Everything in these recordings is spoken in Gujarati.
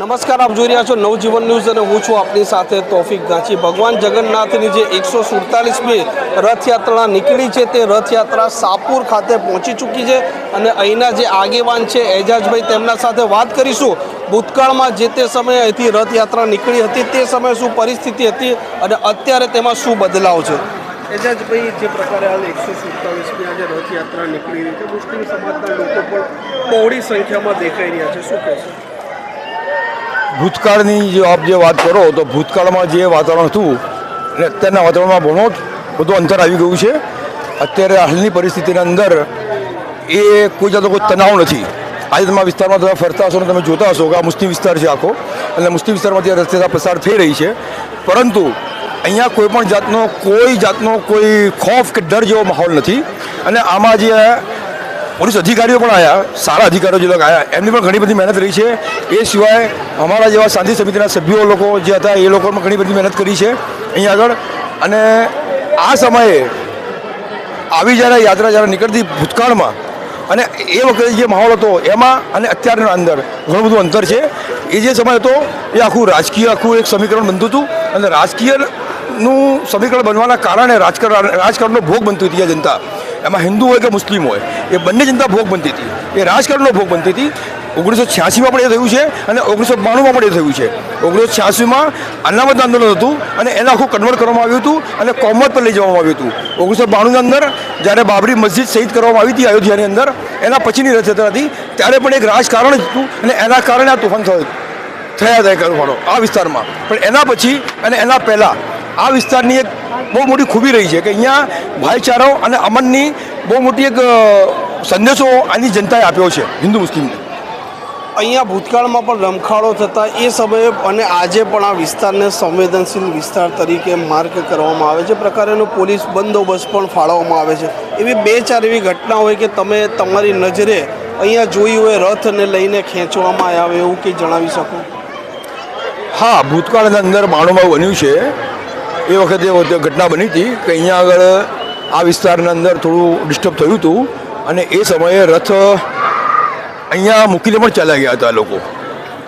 નમસ્કાર, આપ જોઈ રહ્યા છો નવજીવન ન્યૂઝ અને હું છું આપની સાથે તોફિક ગાંચી. ભગવાન જગન્નાથની જે એકસો સુડતાલીસમી રથયાત્રા નીકળી છે, તે રથયાત્રા સાપુર ખાતે પહોંચી ચૂકી છે અને અહીંના જે આગેવાન છે, એજાજભાઈ, તેમના સાથે વાત કરીશું. ભૂતકાળમાં જે તે સમયે અહીંથી રથયાત્રા નીકળી હતી, તે સમયે શું પરિસ્થિતિ હતી અને અત્યારે તેમાં શું બદલાવ છે? એજાજભાઈ, જે પ્રકારે હાલ એકસો સુડતાલીસમી આજે રથયાત્રા નીકળી રહી છે, મુસ્લિમ સમાજના લોકો પણ બહોળી સંખ્યામાં દેખાઈ રહ્યા છે. શું કહેશો? ભૂતકાળની જો આપ જે વાત કરો તો ભૂતકાળમાં જે વાતાવરણ હતું અને અત્યારના વાતાવરણમાં ઘણો બધું અંતર આવી ગયું છે. અત્યારે હાલની પરિસ્થિતિના અંદર એ કોઈ જાતનો કોઈ તણાવ નથી. આજે તમારા વિસ્તારમાં તમે ફરતા હશો અને તમે જોતા હશો કે આ મુસ્લિમ વિસ્તાર છે આખો. અને મુસ્લિમ વિસ્તારમાંથી રસ્તે પસાર થઈ રહી છે. પરંતુ અહીંયા કોઈ પણ જાતનો કોઈ જાતનો કોઈ ખોફ કે ડર જેવો માહોલ નથી. અને આમાં જે પોલીસ અધિકારીઓ પણ આવ્યા સારા અધિકારીઓ જે લોકો આવ્યા એમની પણ ઘણી બધી મહેનત રહી છે. એ સિવાય અમારા જેવા શાંતિ સમિતિના સભ્યો લોકો જે હતા, એ લોકો પણ ઘણી બધી મહેનત કરી છે. અહીં આગળ, અને આ સમયે આવી જ્યારે યાત્રા જ્યારે નીકળતી ભૂતકાળમાં, અને એ વખતે જે માહોલ હતો, એમાં અને અત્યારના અંદર ઘણું બધું અંતર છે. એ જે સમય હતો, એ આખું રાજકીય આખું એક સમીકરણ બનતું હતું, અને રાજકીયનું સમીકરણ બનવાના કારણે રાજકારણ, રાજકારણનો ભોગ બનતી હતી જનતા. એમાં હિન્દુ હોય કે મુસ્લિમ હોય, એ બંને જનતા ભોગ બનતી હતી. એ રાજકારણનો ભોગ બનતી હતી. ઓગણીસો છ્યાસીમાં પણ એ થયું છે અને ઓગણીસો બાણુંમાં પણ એ થયું છે. ઓગણીસો છ્યાસીમાં અનામત આંદોલન હતું અને એને આખું કન્વર્ટ કરવામાં આવ્યું હતું અને કોમત પર લઈ જવામાં આવ્યું હતું. ઓગણીસો બાણુંની અંદર જ્યારે બાબરી મસ્જિદ શહીદ કરવામાં આવી હતી અયોધ્યાની અંદર, એના પછીની રથયાત્રા હતી. ત્યારે પણ એક રાજકારણ જ હતું અને એના કારણે આ તોફાન થયું, થયા હતા કરવાનો આ વિસ્તારમાં. પણ એના પછી અને એના પહેલાં આ વિસ્તારની એક બહુ મોટી ખૂબી રહી છે કે અહીંયા ભાઈચારો અને અમનની બહુ મોટી એક સંદેશો આની જનતાએ આપ્યો છે હિન્દુ મુસ્લિમને. અહીંયા ભૂતકાળમાં પણ રમખાડો થતા એ સમયે અને આજે પણ આ વિસ્તારને સંવેદનશીલ વિસ્તાર તરીકે માર્ક કરવામાં આવે છે. પ્રકારેનો પોલીસ બંદોબસ્ત પણ ફાળવવામાં આવે છે. એવી બે ચાર એવી ઘટના હોય કે તમે તમારી નજરે અહીંયા જોઈ હોય રથને લઈને ખેંચવામાં હોય એવું કંઈ જણાવી શકો? હા ભૂતકાળની અંદર બાણુંમાં બન્યું છે એ વખતે ઘટના બની હતી કે અહીંયા આગળ આ વિસ્તારના અંદર થોડું ડિસ્ટર્બ થયું હતું અને એ સમયે રથ અહીંયા મૂકીને પણ ચાલ્યા ગયા હતા લોકો.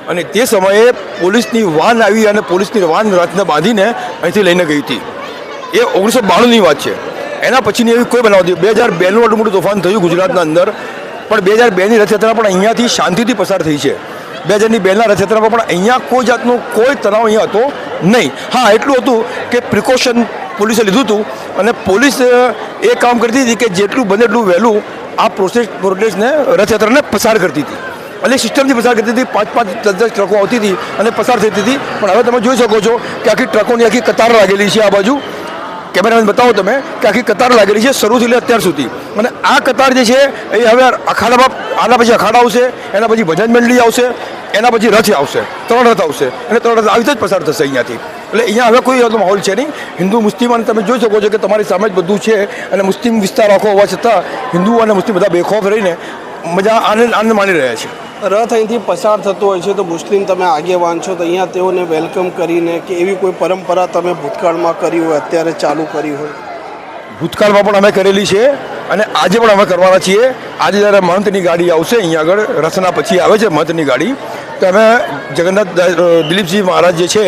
અને તે સમયે પોલીસની વાન આવી અને પોલીસની વાન રથને બાંધીને અહીંથી લઈને ગઈ હતી. એ ઓગણીસો બાણુંની વાત છે. એના પછીની એવી કોઈ બનાવતી બે હજાર બેનું આટલું મોટું તોફાન થયું ગુજરાતના અંદર, પણ બે હજાર બેની રથયાત્રા પણ અહીંયાથી શાંતિથી પસાર થઈ છે. બે હજારની બેના રથયાત્રામાં પણ અહીંયા કોઈ જાતનો કોઈ તણાવ અહીંયા હતો નહીં. હા, એટલું હતું કે પ્રિકોશન પોલીસે લીધું હતું અને પોલીસ એ કામ કરતી હતી કે જેટલું બને એટલું વહેલું આ પ્રોસેસ પ્રોટેસ્ટને રથયાત્રાને પસાર કરતી હતી. એટલે સિસ્ટમથી પસાર કરતી હતી, પાંચ પાંચ દસ દસ ટ્રકો આવતી હતી અને પસાર થતી હતી. પણ હવે તમે જોઈ શકો છો કે આખી ટ્રકોની આખી કતાર લાગેલી છે આ બાજુ. કેમેરામેન બતાવો તમે કે આખી કતાર લાગેલી છે શરૂથી લે અત્યાર સુધી. અને આ કતાર જે છે, એ હવે અખાડામાં, આના પછી અખાડા આવશે, એના પછી ભજન મંડળી આવશે, એના પછી રથ આવશે, ત્રણ રથ આવશે, અને ત્રણ રથ આવી જ પસાર થશે અહીંયાથી. એટલે અહીંયા હવે કોઈ એવો માહોલ છે નહીં. હિન્દુ, મુસ્લિમ, અને તમે જોઈ શકો છો કે તમારી સામે જ બધું છે, અને મુસ્લિમ વિસ્તાર આખો હોવા છતાં હિન્દુ અને મુસ્લિમ બધા બેખોફ રહીને મજા આનંદ આનંદ માણી રહ્યા છે. રથ અહીંથી પસાર થતો હોય છે તો મુસ્લિમ તમે આગેવાન છો તો અહીંયા તેઓને વેલકમ કરીને કે એવી કોઈ પરંપરા તમે ભૂતકાળમાં કરી હોય, અત્યારે ચાલુ કરી હોય. ભૂતકાળમાં પણ અમે કરેલી છે અને આજે પણ અમે કરવાના છીએ. આજે જ્યારે મહંતની ગાડી આવશે, અહીંયા આગળ રથના પછી આવે છે મહંતની ગાડી. તો અમે જગન્નાથ દિલીપજી મહારાજ જે છે,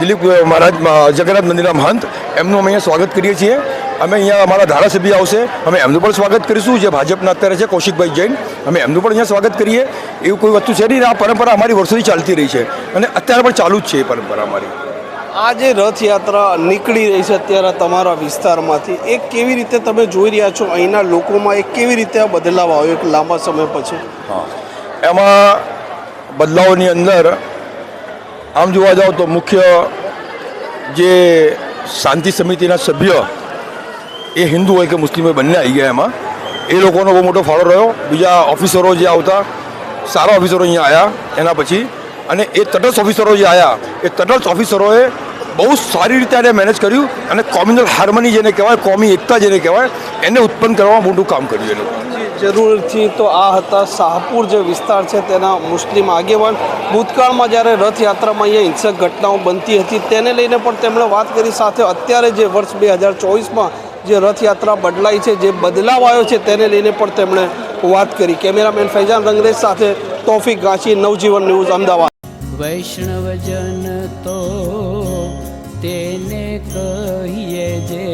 દિલીપ મહારાજ જગન્નાથ મંદિરના મહંત, એમનું અમે અહીંયા સ્વાગત કરીએ છીએ. અમે અહીંયા અમારા ધારાસભ્ય આવશે. અમે એમનું પણ સ્વાગત કરીશું જે ભાજપના અત્યારે છે કૌશિકભાઈ જૈન. અમે એમનું પણ અહીંયા સ્વાગત કરીએ. એવું કોઈ વસ્તુ છે નહીં આ પરંપરા અમારી વર્ષોથી ચાલતી રહી છે. અને અત્યારે પણ ચાલુ જ છે એ પરંપરા અમારી. આ જે રથયાત્રા નીકળી રહી છે અત્યારે તમારા વિસ્તારમાંથી એ કેવી રીતે તમે જોઈ રહ્યા છો? અહીંના લોકોમાં એ કેવી રીતે આ બદલાવ આવ્યો એક લાંબા સમય પછી? એમાં બદલાવની અંદર આમ જોવા જાઓ તો મુખ્ય જે શાંતિ સમિતિના સભ્ય એ હિન્દુ હોય કે મુસ્લિમ હોય, બંને આવી ગયા એમાં. એ લોકોનો બહુ મોટો ફાળો રહ્યો. બીજા ઓફિસરો જે આવતા, સારા ઓફિસરો અહીંયા આવ્યા એના પછી. અને એ તટસ્થ ઓફિસરો જે આવ્યા એ તટસ્થ ઓફિસરોએ બહુ સારી રીતે એને મેનેજ કર્યું અને કોમ્યુનલ હાર્મની જેને કહેવાય, કોમી એકતા જેને કહેવાય, એને ઉત્પન્ન કરવામાં મોટું કામ કર્યું એ જરૂરથી તો આ હતા શાહપુર જે વિસ્તાર છે, તેના મુસ્લિમ આગેવાન. ભૂતકાળમાં જ્યારે રથયાત્રામાં અહીંયા હિંસક ઘટનાઓ બનતી હતી, તેને લઈને પણ તેમણે વાત કરી. સાથે અત્યારે જે વર્ષ બે હજાર ચોવીસમાં જે રથયાત્રા બદલાઈ છે, જે બદલાવ આવ્યો છે, તેને લઈને પણ તેમણે વાત કરી. કેમેરામેન ફૈજાન રંગરેજ સાથે તોફિક ગાંચી, નવજીવન ન્યૂઝ, અમદાવાદ. વૈષ્ણવજન તો તેને કહીએ જે